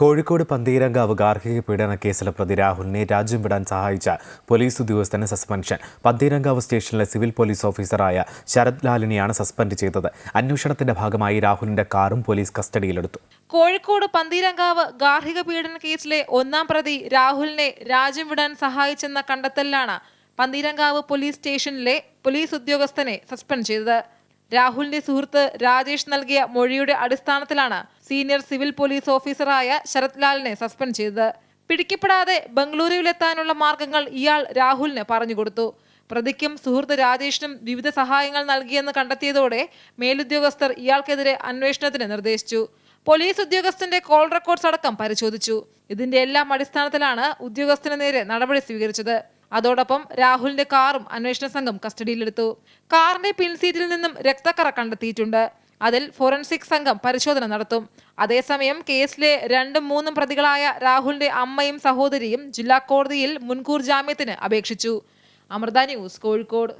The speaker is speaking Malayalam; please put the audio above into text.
കോഴിക്കോട് പന്തീരങ്കാവ് ഗാർഹിക പീഡന കേസിലെ പ്രതി രാഹുലിനെ രാജ്യം വിടാൻ സഹായിച്ച പോലീസ് ഉദ്യോഗസ്ഥന് സസ്പെൻഷൻ. പന്തീരങ്കാവ് സ്റ്റേഷനിലെ സിവിൽ പോലീസ് ഓഫീസറായ ശരത് ലാലിനെയാണ് സസ്പെൻഡ് ചെയ്തത്. അന്വേഷണത്തിന്റെ ഭാഗമായി രാഹുലിന്റെ കാറും പോലീസ് കസ്റ്റഡിയിലെടുത്തു. കോഴിക്കോട് പന്തീരങ്കാവ് ഗാർഹിക പീഡന കേസിലെ ഒന്നാം പ്രതി രാഹുലിനെ രാജ്യം വിടാൻ സഹായിച്ചെന്ന കണ്ടെത്തലിലാണ് പന്തീരങ്കാവ് പോലീസ് സ്റ്റേഷനിലെ പോലീസ് ഉദ്യോഗസ്ഥനെ സസ്പെൻഡ് ചെയ്തത്. രാഹുലിന്റെ സുഹൃത്ത് രാജേഷ് നൽകിയ മൊഴിയുടെ അടിസ്ഥാനത്തിലാണ് സീനിയർ സിവിൽ പോലീസ് ഓഫീസറായ ശരത് ലാലിനെ സസ്പെൻഡ് ചെയ്തത്. പിടിക്കപ്പെടാതെ ബംഗളൂരുവിലെത്താനുള്ള മാർഗങ്ങൾ ഇയാൾ രാഹുലിന് പറഞ്ഞുകൊടുത്തു. പ്രതിക്കും സുഹൃത്ത് രാജേഷിനും വിവിധ സഹായങ്ങൾ നൽകിയെന്ന് കണ്ടെത്തിയതോടെ മേലുദ്യോഗസ്ഥർ ഇയാൾക്കെതിരെ അന്വേഷണത്തിന് നിർദ്ദേശിച്ചു. പോലീസ് ഉദ്യോഗസ്ഥന്റെ കോൾ റെക്കോർഡ്സ് അടക്കം പരിശോധിച്ചു. ഇതിന്റെ എല്ലാം അടിസ്ഥാനത്തിലാണ് ഉദ്യോഗസ്ഥന് നേരെ നടപടി സ്വീകരിച്ചത്. അതോടൊപ്പം രാഹുലിന്റെ കാറും അന്വേഷണ സംഘം കസ്റ്റഡിയിലെടുത്തു. കാറിന്റെ പിൻസീറ്റിൽ നിന്നും രക്തക്കറ കണ്ടെത്തിയിട്ടുണ്ട്. അതിൽ ഫോറൻസിക് സംഘം പരിശോധന നടത്തും. അതേസമയം കേസിലെ രണ്ടും മൂന്നും പ്രതികളായ രാഹുലിന്റെ അമ്മയും സഹോദരിയും ജില്ലാ കോടതിയിൽ മുൻകൂർ ജാമ്യത്തിന് അപേക്ഷിച്ചു. അമൃത ന്യൂസ് കോഴിക്കോട്.